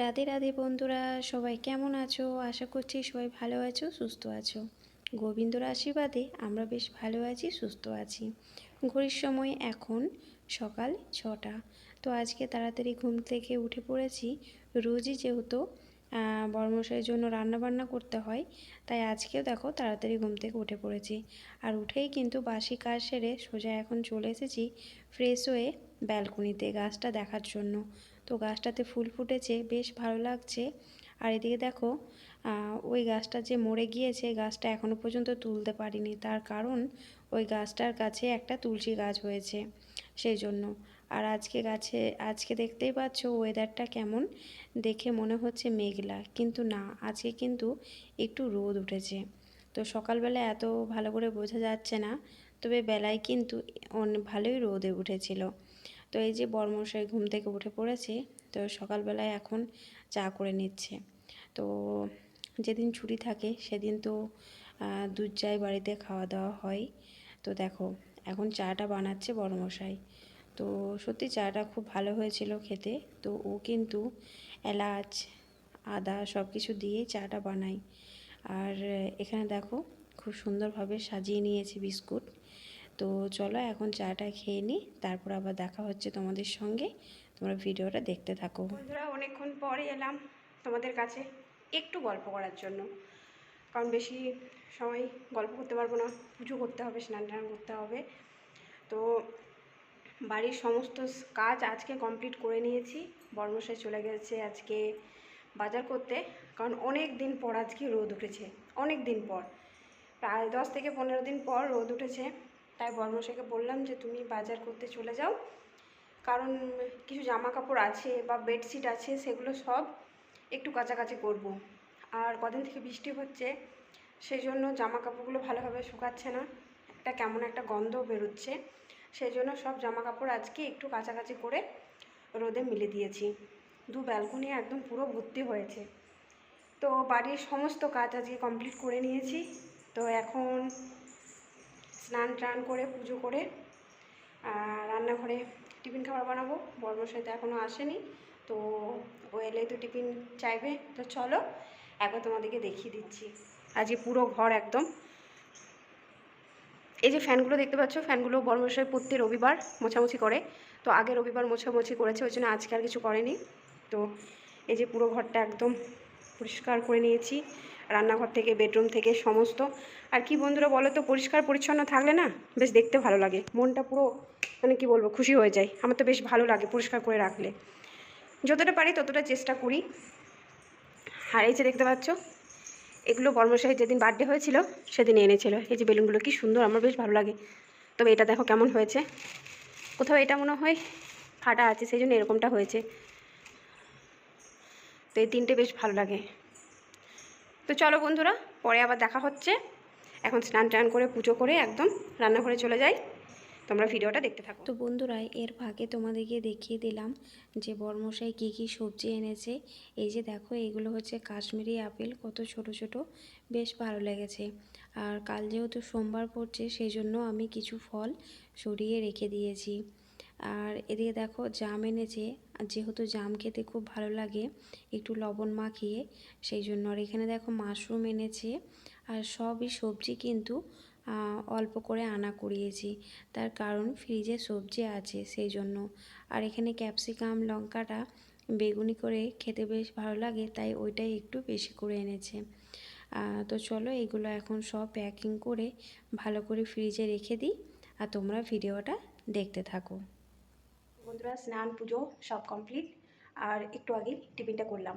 রাধে রাধে বন্ধুরা, সবাই কেমন আছো? আশা করছি সবাই ভালো আছো, সুস্থ আছো। গোবিন্দর আশীর্বাদে আমরা বেশ ভালো আছি, সুস্থ আছি। ঘড়ির সময় এখন সকাল ছটা। তো আজকে তাড়াতাড়ি ঘুম থেকে উঠে পড়েছি। রোজই যেহেতু বর্মশাইয়ের জন্য রান্না বান্না করতে হয়, তাই আজকেও দেখো তাড়াতাড়ি ঘুম থেকে উঠে পড়েছি। আর উঠেই কিন্তু বাসি কাজ সেরে সোজা এখন চলে এসেছি ফ্রেশ হয়ে ব্যালকনিতে গাছটা দেখার জন্য। তো গাছটাতে ফুল ফুটেছে, বেশ ভালো লাগছে। আর এদিকে দেখো ওই গাছটা যে মরে গিয়েছে, গাছটা এখনও পর্যন্ত তুলতে পারিনি। তার কারণ ওই গাছটার কাছে একটা তুলসী গাছ হয়েছে সেই জন্য। আর আজকে গাছে, আজকে দেখতেই পাচ্ছ ওয়েদারটা কেমন। দেখে মনে হচ্ছে মেঘলা, কিন্তু না, আজকে কিন্তু একটু রোদ উঠেছে। তো সকালবেলা এত ভালো করে বোঝা যাচ্ছে না, তবে বেলায় কিন্তু ভালোই রোদে উঠেছিল। তো এই যে বর্মশাই ঘুম থেকে উঠে পড়েছে, তো সকালবেলায় এখন চা করে নিচ্ছে। তো যেদিন ছুটি থাকে সেদিন তো দুধ চাই বাড়িতে খাওয়া দাওয়া হয়। তো দেখো, এখন চাটা বানাচ্ছে বড়মশাই। তো সত্যি চাটা খুব ভালো হয়েছিল খেতে। তো ও কিন্তু এলাচ, আদা সব কিছু দিয়ে চাটা বানাই আর এখানে দেখো, খুব সুন্দরভাবে সাজিয়ে নিয়েছে বিস্কুট। তো চলো এখন চাটা খেয়ে নিই তারপর আবার দেখা হচ্ছে তোমাদের সঙ্গে। তোমরা ভিডিওটা দেখতে থাকো। বন্ধুরা, অনেকক্ষণ পরে এলাম তোমাদের কাছে একটু গল্প করার জন্য। কারণ বেশি সময় গল্প করতে পারব না, পুজো করতে হবে, স্নান টান করতে হবে। তো বাড়ির সমস্ত কাজ আজকে কমপ্লিট করে নিয়েছি। বর্মশাই চলে গেছে আজকে বাজার করতে। কারণ অনেক দিন পর আজকে রোদ উঠেছে, অনেক দিন পর। প্রায় দশ থেকে পনেরো দিন পর রোদ উঠেছে। তাই বর্মশাইকে বললাম যে তুমি বাজার করতে চলে যাও। কারণ কিছু জামা কাপড় আছে বা বেডশিট আছে, সেগুলো সব একটু কাছাকাছি করব। আর কদিন থেকে বৃষ্টি হচ্ছে সেই জন্য জামা কাপড়গুলো ভালোভাবে শুকাচ্ছে না। একটা কেমন একটা গন্ধ বেরোচ্ছে। সেই জন্য সব জামা কাপড় আজকে একটু কাছাকাছি করে রোদে মিলে দিয়েছি। দু ব্যালকনি একদম পুরো ভর্তি হয়েছে। তো বাড়ির সমস্ত কাজ আজকে কমপ্লিট করে নিয়েছি। তো এখন স্নান টান করে, পুজো করে রান্নাঘরে টিফিন খাবার বানাবো। বর্মশাই তো এখনও আসেনি, তো ও এলেই তো টিফিন চাইবে। তো চলো, একবার তোমাদেরকে দেখিয়ে দিচ্ছি। আজকে পুরো ঘর একদম। এই যে ফ্যানগুলো দেখতে পাচ্ছ, ফ্যানগুলো বর্মশাই প্রত্যেক রবিবার মোছামুছি করে। তো আগে রবিবার মোছামুছি করেছে, ওই জন্য আজকে আর কিছু করেনি। তো এই যে পুরো ঘরটা একদম পরিষ্কার করে নিয়েছি। রান্নাঘর থেকে বেডরুম থেকে, সমস্ত। আর কি বন্ধুরা বলো তো, পরিষ্কার, পরিচ্ছন্ন থাকলে না বেশ দেখতে ভালো লাগে। মনটা পুরো মানে কি বলব, খুশি হয়ে যায়। আমার তো বেশ ভালো লাগে পরিষ্কার করে রাখলে। যতটা পারি ততটা চেষ্টা করি। আর এই যে দেখতে পাচ্ছ, এগুলো বর্মশাহী যেদিন বার্থডে হয়েছিল, সেদিন এনেছিল। এই যে বেলুনগুলো কি সুন্দর, আমার বেশ ভালো লাগে। তবে এটা দেখো কেমন হয়েছে। কোথাও এটা মনে হয় ফাটা আছে, সেই জন্য এরকমটা হয়েছে। তো এই তিনটে বেশ ভালো লাগে। তো চলো বন্ধুরা, পরে আবার দেখা হচ্ছে। এখন স্নান টান করে পুজো করে একদম রান্নাঘরে চলে যাই। তোমরা ভিডিওটা দেখতে থাকো। তো বন্ধুরা, এর ভাগে তোমাদেরকে দেখিয়ে দিলাম যে বর্মশাই কী কী সবজি এনেছে। এই যে দেখো, এগুলো হচ্ছে কাশ্মীরি আপেল, কত ছোট ছোট, বেশ ভালো লেগেছে। আর কাল যেহেতু সোমবার পড়ছে সেই জন্য আমি কিছু ফল সরিয়ে রেখে দিয়েছি। আর এদিকে দেখো, জাম এনেছে আর যেহেতু জাম খেতে খুব ভালো লাগে, একটু লবণ মাখিয়ে, সেই জন্য। আর এখানে দেখো মাশরুম এনেছে, আর সবই সবজি কিন্তু অল্প করে আনা করিয়েছি। তার কারণ ফ্রিজে সবজি আছে, সেই জন্য। আর এখানে ক্যাপসিকাম, লঙ্কাটা বেগুনি করে খেতে বেশ ভালো লাগে, তাই ওইটাই একটু বেশি করে এনেছে। তো চলো এগুলো এখন সব প্যাকিং করে ভালো করে ফ্রিজে রেখে দিই, আর তোমরা ভিডিওটা দেখতে থাকো। বন্ধুরা, স্নান, পুজো সব কমপ্লিট আর একটু আগেই টিফিনটা করলাম।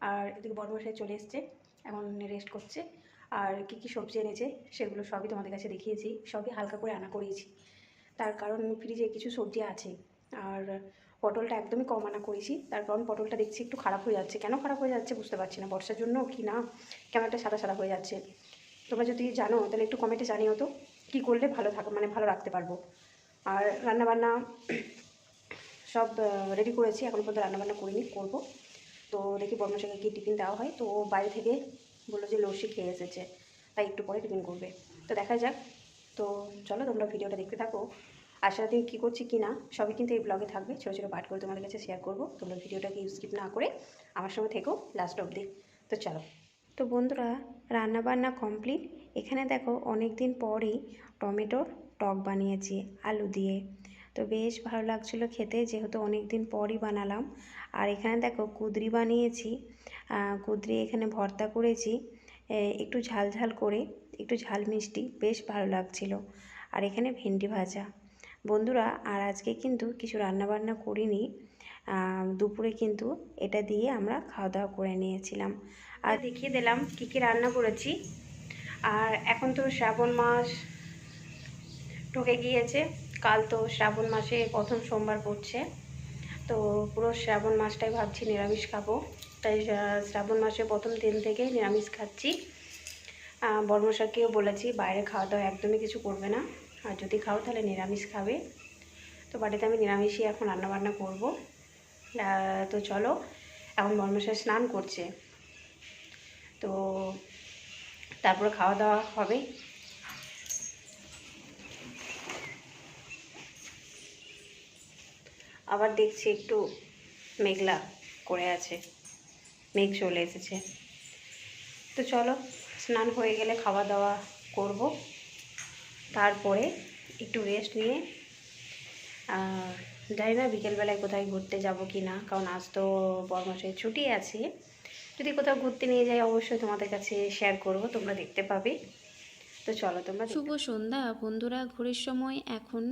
আর এদিকে বড় বসায় চলে এসছে, এখন রেস্ট করছে। আর কী কী সবজি এনেছে সেগুলো সবই তোমাদের কাছে দেখিয়েছি, সবই হালকা করে আনা করিয়েছি তার কারণ ফ্রিজে কিছু সবজি আছে। আর পটলটা একদমই কম আনা করেছি, তার কারণ পটলটা দেখছি একটু খারাপ হয়ে যাচ্ছে। কেন খারাপ হয়ে যাচ্ছে বুঝতে পারছি না, বর্ষার জন্য কি না? কেমন একটা সাদা সাদা হয়ে যাচ্ছে। তোমরা যদি জানো, তাহলে একটু কমেন্টে জানিও তো, কী করলে ভালো থাকো মানে ভালো রাখতে পারব। আর রান্নাবান্না সব রেডি করেছি। এখন পর্যন্ত রান্নাবান্না করিনি, করব। তো দেখি বর্মশাকে কি টিফিন দেওয়া হয়। তো ও বাইরে থেকে বলল যে লস্যি খেয়ে এসেছে। তাই একটু পরে টিফিন করবে। তো দেখা যাক। তো চলো তোমরা ভিডিওটা দেখতে থাকো। আর সারাদিন কী করছি কি না, সবই কিন্তু এই ব্লগে থাকবে। ছোটো ছোটো পাঠ করে তোমাদের কাছে শেয়ার করব। তোমরা ভিডিওটাকে স্কিপ না করে আমার সঙ্গে থেকো লাস্ট অবধি। তো চলো। তো বন্ধুরা, রান্নাবান্না কমপ্লিট এখানে দেখো অনেক দিন পরই টমেটোর টক বানিয়েছি, আলু দিয়ে। তো বেশ ভালো লাগছিল খেতে, যেহেতু অনেক দিন পরই বানালাম। আর এখানে দেখো কুদরি বানিয়েছি। কুদরি এখানে ভর্তা করেছি। একটু ঝাল ঝাল করে, একটু ঝাল মিষ্টি, বেশ ভালো লাগছিল। আর এখানে ভেন্ডি ভাজা। বন্ধুরা, আর আজকে কিন্তু কিছু রান্না বান্না করিনি দুপুরে কিন্তু এটা দিয়ে আমরা খাওয়া দাওয়া করে নিয়েছিলাম। আর দেখিয়ে দিলাম কী কী রান্না করেছি। আর এখন তো শ্রাবণ মাস ঢুকে গিয়েছে। কাল তো শ্রাবণ মাসে প্রথম সোমবার পড়ছে। তো পুরো শ্রাবণ মাসটাই ভাবছি নিরামিষ খাব। তাই শ্রাবণ মাসে প্রথম দিন থেকে নিরামিষ খাচ্ছি। বর্মশাকেও বলেছি, বাইরে খাওয়া দাওয়া একদমই কিছু করবে না। আর যদি খাও তাহলে নিরামিষ খাবে। তো বাড়িতে আমি নিরামিষই এখন রান্নাবান্না করব। তো চলো, এখন বর্মশাই স্নান করছে। তো তারপরে খাওয়া দাওয়া হবে। আবার দেখছি একটু মেঘলা করে আছে। মেঘ চলে এসেছে। তো চলো, স্নান হয়ে গেলে খাওয়া দাওয়া করব। তারপরে একটু রেস্ট নিয়ে জানি না বিকেলবেলায় কোথায় ঘুরতে যাব কি না, কারণ আজ তো বর্মাসের ছুটি আছে। যদি কোথাও ঘুরতে নিয়ে যাই, অবশ্যই তোমাদের কাছে শেয়ার করব, তোমরা দেখতে পাবে। তো চলো, তোমরা শুভ সন্ধ্যা বন্ধুরা, ঘড়ির সময় এখন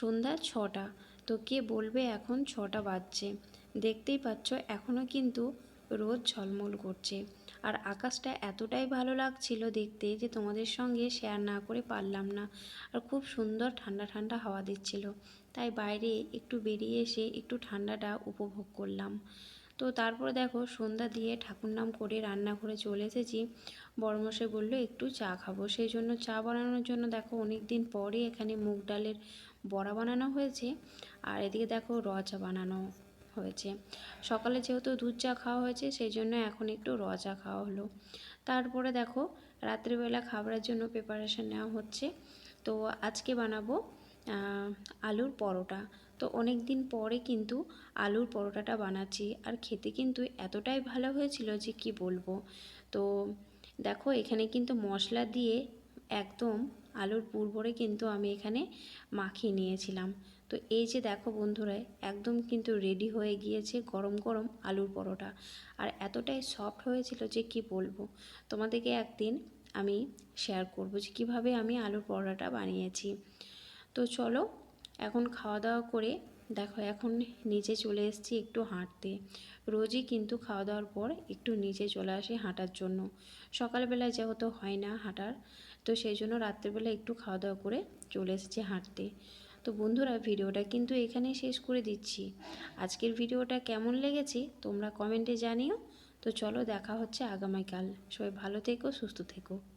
সন্ধ্যা ছটা। তো কে বলবে এখন ছটা বাজছে। দেখতেই পাচ্ছ এখনও কিন্তু রোদ ঝলমল করছে। আর আকাশটা এতটাই ভালো লাগছিল দেখতে যে তোমাদের সঙ্গে শেয়ার না করে পারলাম না। আর খুব সুন্দর ঠান্ডা ঠান্ডা হাওয়া দিচ্ছিল। তাই বাইরে একটু বেরিয়ে এসে একটু ঠান্ডাটা উপভোগ করলাম। তো তারপর দেখো, সন্ধ্যা দিয়ে ঠাকুর নাম করে রান্নাঘরে চলে এসেছি। বড়মশাই বলল, একটু চা খাব। সেই জন্য চা বানানোর জন্য দেখো অনেক দিন পরে এখানে মুগ ডালের বড়া বানানো হয়েছে। আর এদিকে দেখো র চা বানানো হয়েছে। সকালে যেহেতু দুধ চা খাওয়া হয়েছে, সেই জন্য এখন একটু র চা খাওয়া হলো। তারপরে দেখো রাত্রিবেলা খাবারের জন্য প্রিপারেশন নেওয়া হচ্ছে। তো আজকে বানাবো আলুর পরোটা। তো অনেক দিন পরে কিন্তু আলুর পরোটাটা বানাচ্ছি। আর খেতে কিন্তু এতটাই ভালো হয়েছিল যে কি বলব। তো দেখো এখানে কিন্তু মশলা দিয়ে একদম আলুর পূর্বরে কিন্তু আমি এখানে মাখিয়ে নিয়েছিলাম। তো এই যে দেখো বন্ধুরা, একদম কিন্তু রেডি হয়ে গিয়েছে গরম গরম আলুর পরোটা। আর এতটাই সফট হয়েছিল যে কি বলব? তোমাদেরকে একদিন আমি শেয়ার করব যে কীভাবে আমি আলুর পরোটাটা বানিয়েছি। তো চলো, এখন খাওয়া দাওয়া করে দেখো, এখন নিচে চলে এসেছি একটু হাঁটতে। রোজই কিন্তু খাওয়া দাওয়ার পর একটু নিচে চলে আসি হাঁটার জন্য। সকালবেলায় যেহেতু হয় না হাঁটার, তো সেই জন্য রাত্রেবেলা একটু খাওয়া দাওয়া করে চলে এসেছি হাঁটতে। তো বন্ধুরা, ভিডিওটা কিন্তু এখানেই শেষ করে দিচ্ছি। আজকের ভিডিওটা কেমন লেগেছে তোমরা কমেন্টে জানিও। তো চলো দেখা হচ্ছে আগামীকাল। সবাই ভালো থেকো, সুস্থ থেকো।